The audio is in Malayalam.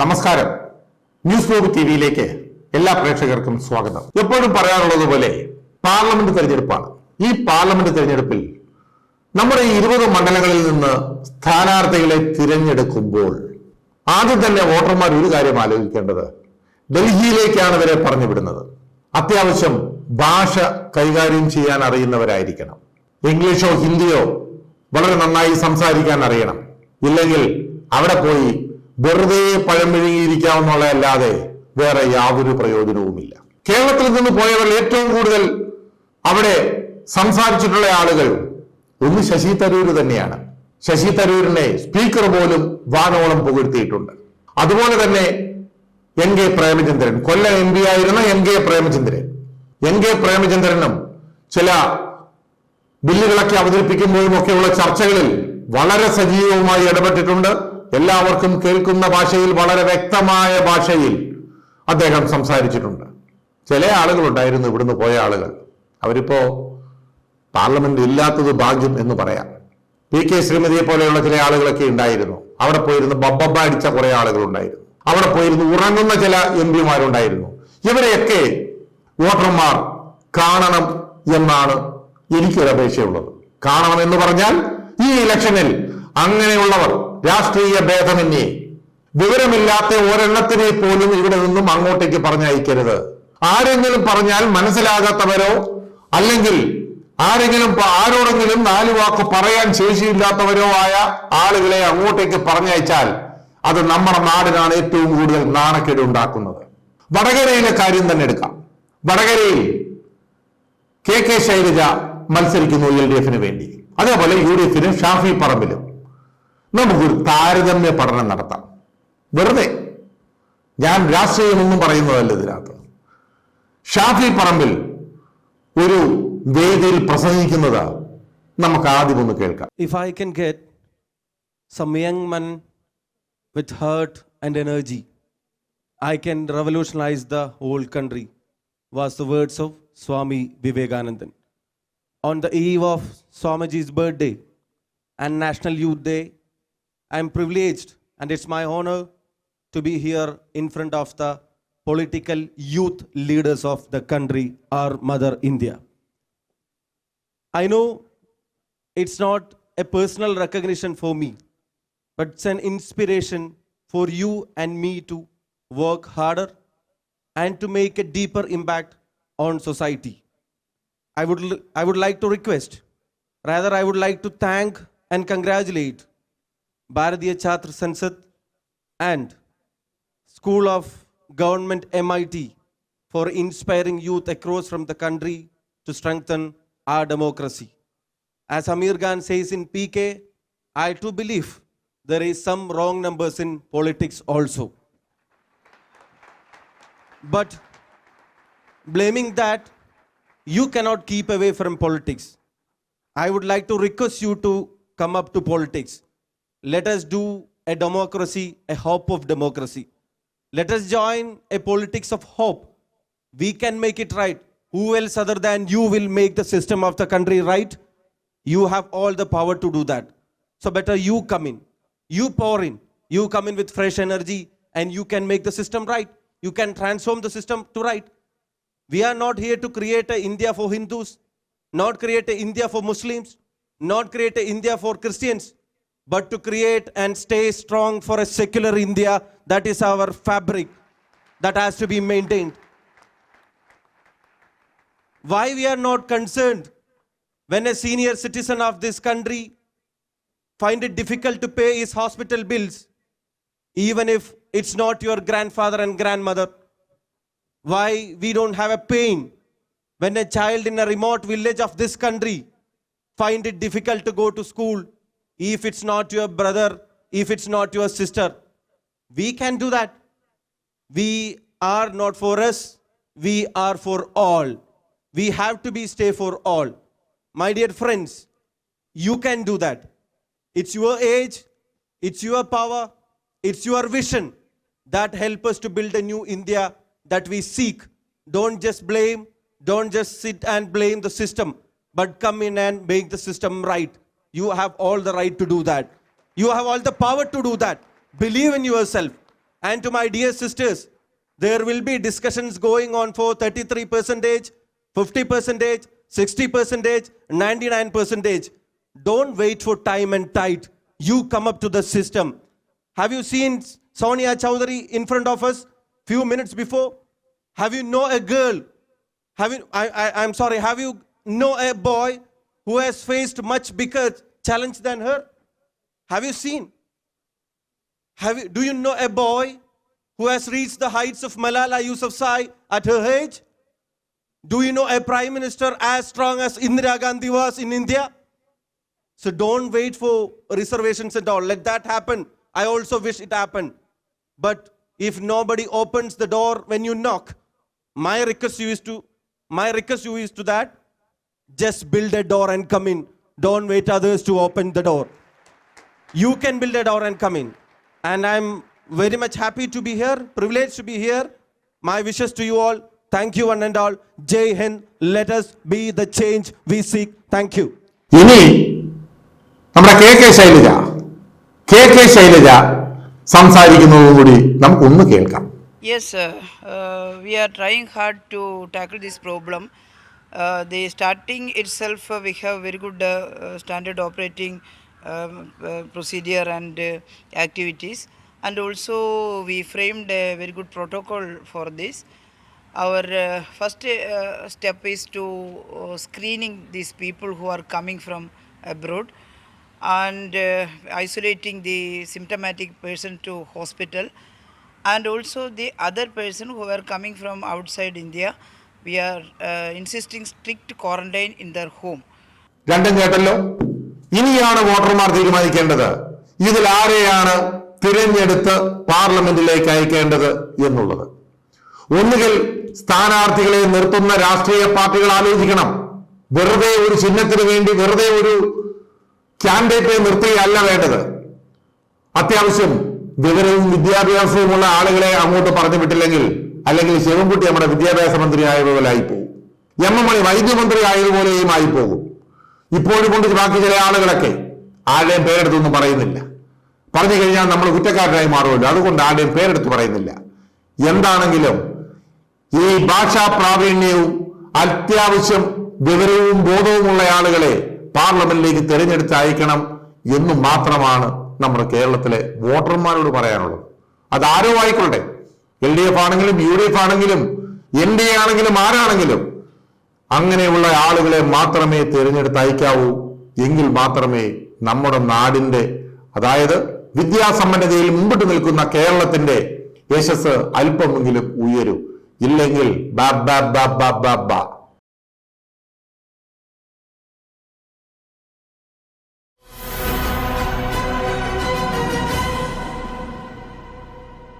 നമസ്കാരം. ന്യൂസ് ഗ്ലോബ് ടി വിയിലേക്ക് എല്ലാ പ്രേക്ഷകർക്കും സ്വാഗതം. എപ്പോഴും പറയാറുള്ളത് പോലെ പാർലമെന്റ് തെരഞ്ഞെടുപ്പാണ്. ഈ പാർലമെന്റ് തെരഞ്ഞെടുപ്പിൽ നമ്മുടെ ഈ ഇരുപത് മണ്ഡലങ്ങളിൽ നിന്ന് സ്ഥാനാർത്ഥികളെ തിരഞ്ഞെടുക്കുമ്പോൾ ആദ്യം തന്നെ വോട്ടർമാർ ഒരു കാര്യം ആലോചിക്കേണ്ടത്. ഡൽഹിയിലേക്കാണ് ഇവരെ പറഞ്ഞു വിടുന്നത് അത്യാവശ്യം ഭാഷ കൈകാര്യം ചെയ്യാൻ അറിയുന്നവരായിരിക്കണം. ഇംഗ്ലീഷോ ഹിന്ദിയോ വളരെ നന്നായി സംസാരിക്കാൻ അറിയണം. ഇല്ലെങ്കിൽ അവിടെ പോയി വെറുതെ പഴം വിഴുങ്ങിയിരിക്കാവുന്നുള്ളതല്ലാതെ വേറെ യാതൊരു പ്രയോജനവുമില്ല. കേരളത്തിൽ നിന്ന് പോയവർ ഏറ്റവും കൂടുതൽ അവിടെ സംസാരിച്ചിട്ടുള്ള ആളുകൾ ഒന്ന് ശശി തരൂർ തന്നെയാണ്. ശശി തരൂരിനെ സ്പീക്കർ പോലും വാനോളം പുകഴ്ത്തിയിട്ടുണ്ട്. അതുപോലെ തന്നെ N K Premachandran Kollam M P ആയിരുന്ന N K Premachandran. N K പ്രേമചന്ദ്രനും ചില ബില്ലുകളൊക്കെ അവതരിപ്പിക്കുമ്പോഴും ഒക്കെയുള്ള ചർച്ചകളിൽ വളരെ സജീവമായി ഇടപെട്ടിട്ടുണ്ട്. എല്ലാവർക്കും കേൾക്കുന്ന ഭാഷയിൽ വളരെ വ്യക്തമായ ഭാഷയിൽ അദ്ദേഹം സംസാരിച്ചിട്ടുണ്ട്. ചില ആളുകളുണ്ടായിരുന്നു ഇവിടുന്ന് പോയ ആളുകൾ. അവരിപ്പോ പാർലമെന്റ് ഇല്ലാത്തത് ഭാഗ്യം എന്ന് പറയാം. പി കെ ശ്രീമതിയെ പോലെയുള്ള ചില ആളുകളൊക്കെ ഉണ്ടായിരുന്നു. അവിടെ പോയിരുന്ന് ബബ്ബബ അടിച്ച കുറെ ആളുകളുണ്ടായിരുന്നു. അവിടെ പോയിരുന്ന് ഉറങ്ങുന്ന ചില എം പിമാരുണ്ടായിരുന്നു. ഇവരെയൊക്കെ വോട്ടർമാർ കാണണം എന്നാണ് എനിക്കൊരു അപേക്ഷയുള്ളത് കാണണം എന്ന് പറഞ്ഞാൽ ഈ ഇലക്ഷനിൽ അങ്ങനെയുള്ളവർ രാഷ്ട്രീയ ഭേദമന്യേ. വിവരമില്ലാത്ത ഒരെണ്ണത്തിനെ പോലും ഇവിടെ നിന്നും അങ്ങോട്ടേക്ക് പറഞ്ഞയക്കരുത്. ആരെങ്കിലും പറഞ്ഞാൽ മനസ്സിലാകാത്തവരോ അല്ലെങ്കിൽ ആരെങ്കിലും ആരോടെങ്കിലും നാലു വാക്ക് പറയാൻ ശേഷിയില്ലാത്തവരോ ആയ ആളുകളെ അങ്ങോട്ടേക്ക് പറഞ്ഞയച്ചാൽ അത് നമ്മുടെ നാടിനാണ് ഏറ്റവും കൂടുതൽ നാണക്കേട് ഉണ്ടാക്കുന്നത്. വടകരയിലെ കാര്യം തന്നെ എടുക്കാം. വടകരയിൽ കെ കെ ശൈലജ മത്സരിക്കുന്നു എൽ ഡി എഫിന് വേണ്ടി. അതേപോലെ യു ഡി എഫിന് ഷാഫി പറമ്പിലും. നമുക്കൊരു താരതമ്യ പഠനം നടത്താം വെറുതെ ഞാൻ രാഷ്ട്രീയമൊന്നും പറയുന്നതല്ല ഇതിനകത്ത് ഷാഫി പറമ്പിൽ ഒരു വേദിയിൽ പ്രസംഗിക്കുന്നത് നമുക്ക് ആദ്യം ഒന്ന് കേൾക്കാം if I can get some young men with heart and energy, I can revolutionize the whole country, was the words of Swami Vivekanandan. On the eve of Swamiji's birthday and National Youth Day, I am privileged and it's my honor to be here in front of the political youth leaders of the country, our mother India. I know it's not a personal recognition for me, but it's an inspiration for you and me to work harder and to make a deeper impact on society. I would, I would like to request, rather, I would like to thank and congratulate Bharatiya Chhatra Sansad and School of Government MIT for inspiring youth across from the country to strengthen our democracy. As Amir Khan says in PK, I too believe there is some wrong numbers in politics also. But blaming that, you cannot keep away from politics. I would like to request you to come up to politics. Let us do a democracy, a hope of democracy. Let us join a politics of hope. We can make it right. Who else other than you will make the system of the country right? You have all the power to do that. So better you come in. You pour in. You come in with fresh energy and you can make the system right. You can transform the system to right. We are not here to create a India for Hindus, not create a India for Muslims, not create a India for Christians, but to create and stay strong for a secular India. That is our fabric that has to be maintained. Why we are not concerned when a senior citizen of this country find it difficult to pay his hospital bills, even if it's not your grandfather and grandmother? why we don't have a pain when a child in a remote village of this country find it difficult to go to school if it's not your brother if it's not your sister we can do that. We are not for us we are for all. We have to be stay for all. My dear friends you can do that. It's your age it's your power it's your vision that help us to build a new india that we seek. Don't just blame don't just sit and blame the system but come in and make the system right you have all the right to do that you have all the power to do that believe in yourself And to my dear sisters, there will be discussions going on for 33 percentage, 50 percentage, 60 percentage, 99 percentage. Don't wait for time and tide. You come up to the system. Have you seen Sonia Chowdhury in front of us few minutes before? Have you know a girl? Have you? I, I, I'm sorry. Have you know a boy who has faced much bigger challenge than her? Have you seen? Have you, do you know a boy who has reached the heights of Malala Yousafzai at her age? Do you know a prime minister as strong as Indira Gandhi was in India? So don't wait for reservations and all. Let that happen. I also wish it happened. But if nobody opens the door when you knock, my request you is to my request you is to that just build a door and come in. Don't wait others to open the door. You can build a door and come in. And I'm very much happy to be here, privileged to be here. My wishes to you all. Thank you one and all. Jai Hind. Let us be the change we seek. Thank you. ഇനി നമ്മുടെ K K Shailaja K K Shailaja സംസാരിക്കുന്നതും കൂടി നമുക്കൊന്ന് കേൾക്കാം Yes, sir. Uh, we are trying hard to tackle this problem. Uh, the starting itself, uh, we have very good uh, uh, standard operating um, uh, procedure and uh, activities, and also we framed a very good protocol for this. Our uh, first uh, step is to uh, screening these people who are coming from abroad and uh, isolating the symptomatic person to hospital. And also the other person who are coming from outside India, we are insisting insisting quarantine in their home. രണ്ടും കേട്ടല്ലോ? ഇനിയാണ് വോട്ടർമാർ തീരുമാനിക്കേണ്ടത്. ഇതിൽ ആരെയാണ് തിരഞ്ഞെടുത്ത് പാർലമെന്റിലേക്ക് അയക്കേണ്ടത് എന്നുള്ളത്. ഒന്നുകിൽ സ്ഥാനാർത്ഥികളെ നിർത്തുന്ന രാഷ്ട്രീയ പാർട്ടികൾ ആലോചിക്കണം. വെറുതെ ഒരു ചിഹ്നത്തിന് വേണ്ടി വെറുതെ ഒരു ക്യാൻഡിഡേറ്റെ നിർത്തുകയല്ല വേണ്ടത്. അത്യാവശ്യം വിവരവും വിദ്യാഭ്യാസവുമുള്ള ആളുകളെ അങ്ങോട്ട് പറഞ്ഞു വിട്ടില്ലെങ്കിൽ അല്ലെങ്കിൽ ശിവൻകുട്ടി നമ്മുടെ വിദ്യാഭ്യാസ മന്ത്രി പോകും എം എം മണി വൈദ്യമന്ത്രി ആയതുപോലെയും ആയിപ്പോകും. ഇപ്പോഴും കൊണ്ട് ബാക്കി ചില ആളുകളൊക്കെ. ആരുടെയും പേരെടുത്തൊന്നും പറയുന്നില്ല. പറഞ്ഞു കഴിഞ്ഞാൽ നമ്മൾ കുറ്റക്കാരനായി മാറുമല്ലോ. അതുകൊണ്ട് ആരുടെയും പേരെടുത്ത് പറയുന്നില്ല. എന്താണെങ്കിലും ഈ ഭാഷാ പ്രാവീണ്യവും അത്യാവശ്യം വിവരവും ബോധവുമുള്ള ആളുകളെ പാർലമെന്റിലേക്ക് തിരഞ്ഞെടുത്ത് അയക്കണം എന്ന് മാത്രമാണ് നമ്മുടെ കേരളത്തിലെ വോട്ടർമാരോട് പറയാനുള്ളത്. അതാരോ ആയിക്കൊള്ളട്ടെ. എൽ ഡി എഫ് ആണെങ്കിലും യു ഡി എഫ് ആണെങ്കിലും എൻ ഡി എ ആണെങ്കിലും ആരാണെങ്കിലും അങ്ങനെയുള്ള ആളുകളെ മാത്രമേ തിരഞ്ഞെടുത്ത് അയക്കാവൂ. എങ്കിൽ മാത്രമേ നമ്മുടെ നാടിന്റെ അതായത് വിദ്യാസമ്പന്നതയിൽ മുമ്പിട്ട് നിൽക്കുന്ന കേരളത്തിന്റെ യശസ് അല്പമെങ്കിലും ഉയരൂ. ഇല്ലെങ്കിൽ ബാ ബാ ബാ ബാ ബാ ബാ.